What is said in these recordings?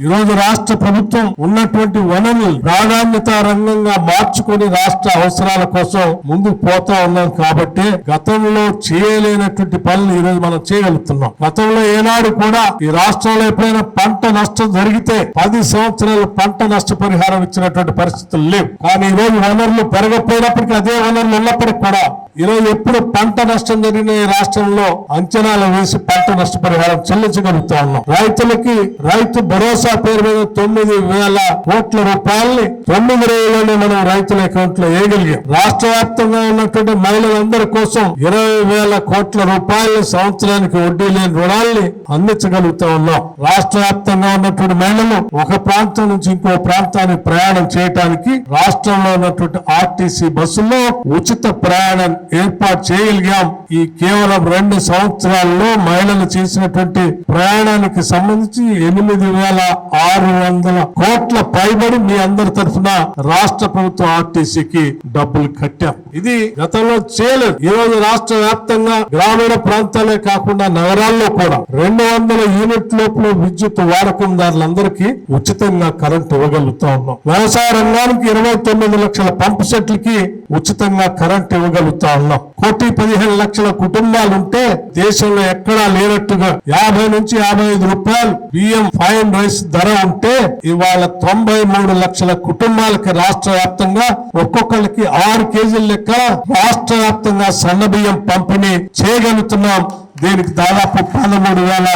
ఈ రోజు రాష్ట్ర ప్రభుత్వం ఉన్నటువంటి వనరులు ప్రాధాన్యత రంగంగా మార్చుకొని రాష్ట్ర అవసరాల కోసం ముందుకు పోతా ఉన్నాం కాబట్టి గతంలో చేయలేనటువంటి పనులు ఈ రోజు మనం చేయగలుగుతున్నాం. గతంలో ఏనాడు కూడా ఈ రాష్ట్రంలో ఎప్పుడైనా పంట నష్టం జరిగితే పది సంవత్సరాలు పంట నష్ట పరిహారం ఇచ్చినటువంటి పరిస్థితులు లేవు. కానీ ఈ రోజు వనరులు పెరగపోయినప్పటికీ అదే వనరులు ఉన్నప్పటికీ కూడా ఈ ఎప్పుడు పంట నష్టం జరిగిన రాష్ట్రంలో అంచనాలు వేసి పంట నష్టపరిహారం చెల్లించగలుగుతా ఉన్నాం. రైతులకి రైతు భరోసా పేరు మీద తొమ్మిది వేల కోట్ల రూపాయల్ని తొమ్మిది రోజుల్లోనే మనం రైతుల అకౌంట్లో వేయగలిగాం. రాష్ట్ర వ్యాప్తంగా ఉన్నటువంటి మహిళలందరి కోసం ఇరవై వేల కోట్ల రూపాయలు సంవత్సరానికి వడ్డీ లేని రుణాల్ని అందించగలుగుతా ఉన్నాం. రాష్ట్ర వ్యాప్తంగా ఉన్నటువంటి మహిళలు ఒక ప్రాంతం నుంచి ఇంకో ప్రాంతానికి ప్రయాణం చేయడానికి రాష్ట్రంలో ఉన్నటువంటి ఆర్టీసీ బస్సుల్లో ఉచిత ప్రయాణం ఏర్పాటు చేయగలిగాం. ఈ కేవలం రెండు సంవత్సరాల్లో మహిళలు చేసినటువంటి ప్రయాణానికి సంబంధించి ఎనిమిది వేల ఆరు వందల కోట్ల పైబడి మీ అందరి తరఫున రాష్ట్ర ప్రభుత్వం ఆర్టీసీకి డబ్బులు కట్టాం. ఇది గతంలో చేయలేదు. ఈ రోజు రాష్ట్ర వ్యాప్తంగా గ్రామీణ ప్రాంతాలే కాకుండా నగరాల్లో కూడా రెండు వందల యూనిట్ లోపల విద్యుత్ వాడకందారులందరికీ ఉచితంగా కరెంట్ ఇవ్వగలుగుతా ఉన్నాం. వ్యవసాయ రంగానికి ఇరవై తొమ్మిది లక్షల పంపు సెట్లకి ఉచితంగా కరెంట్ ఇవ్వగలుగుతా ఉన్నాం. కోటి పదిహేను లక్షల కుటుంబాలు ఉంటే దేశంలో ఎక్కడా లేనట్టుగా యాభై నుంచి యాభై ఐదు రూపాయలు బియ్యం ఫైన్ రైస్ ధర ఉంటే ఇవాళ తొంభై మూడు లక్షల కుటుంబాలకి రాష్ట్ర వ్యాప్తంగా ఒక్కొక్కరికి ఆరు కేజీల లెక్క రాష్ట్ర వ్యాప్తంగా సన్న బియ్యం పంపిణీ చేయగలుగుతున్నాం. దీనికి దాదాపు పదమూడు వేల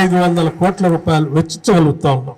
ఐదు వందల కోట్ల రూపాయలు వెచ్చించగలుగుతా ఉన్నాం.